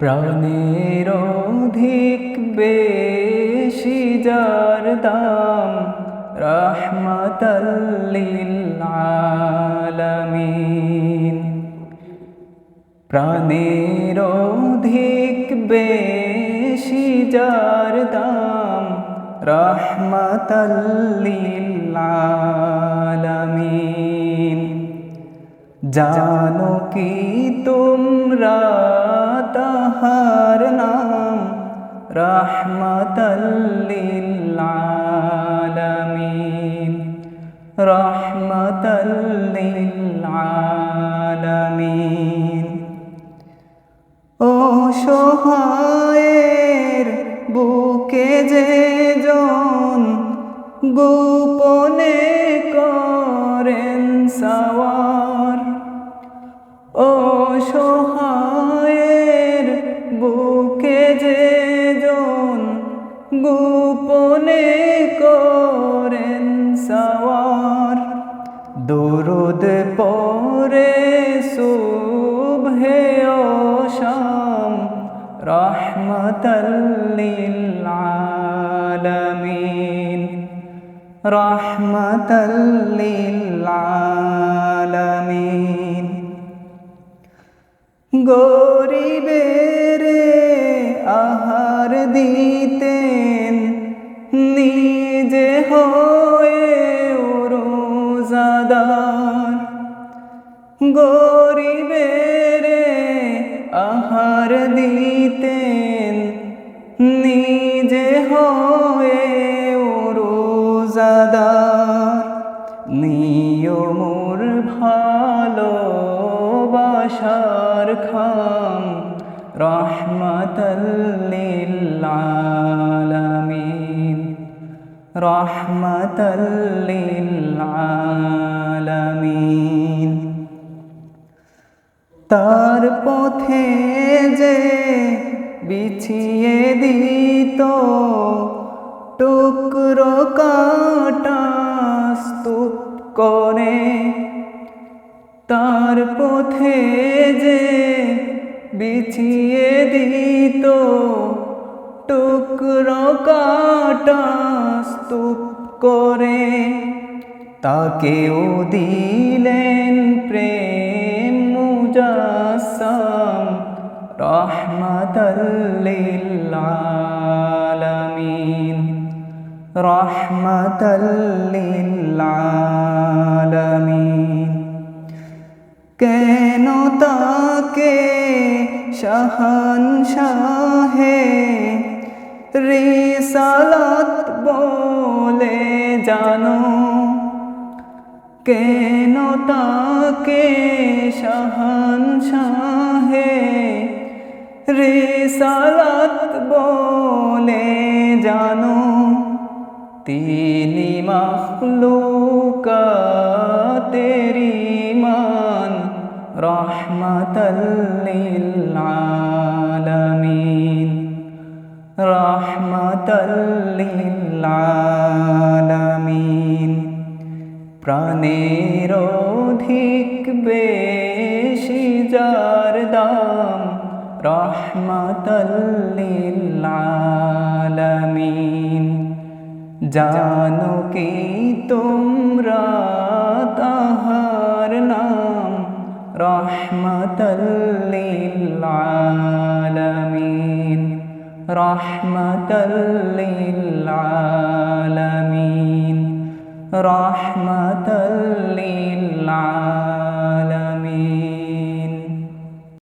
প্রাণের অধিক বেশি যার দাম রহমতাল্লিল আলামিন প্রাণের অধিক বেশি যার দাম রহমতাল্লিল আলামিন জানো কি তোমরা রহমতাল্লিল আলামিন ও সহায়ের বুকে যে জন গোপনে করেন সাওয়ার ও গোপনে করেন সাওয়ার। দরুদ পরে শুভে ও শাম রহমতাল্লিল আলামিন রহমতাল্লিল আলামিন গরিবের নিজে হয়ে রোজাদার গরিবের আহার দিতেন নিজে হয়ে রোজাদার। নিয়মুর ভালোবাসার খাম রহমতাল্লিল আলামিন। রহমতাল্লিল আলামিন তার পথে যে বিছিয়ে দিত, টুকরো কাটা স্তূপ করে। তার পথে যে বিছিয়ে দিত, টুকরো কাটা স্তূপ করে তাকেও দিলেন প্রেম মুজাসাম রহমতাল্লিল আলামিন রহমতাল্লিল আলামিন কেন তাকে শাহান শাহে রিসালাত বলে কেন তাকে শাহান শাহে রিসালাত বলে জানো? তিনি মখলুকাতেরি মান রহমতাল্লিল আলামিন রহমতাল্লিল আলামিন। প্রাণের অধিক বেশি যার দাম রহমতাল্লিল জানো কি তোমরা তাহার নাম রহমতাল্লিল আলামিন رحمة للعالمين.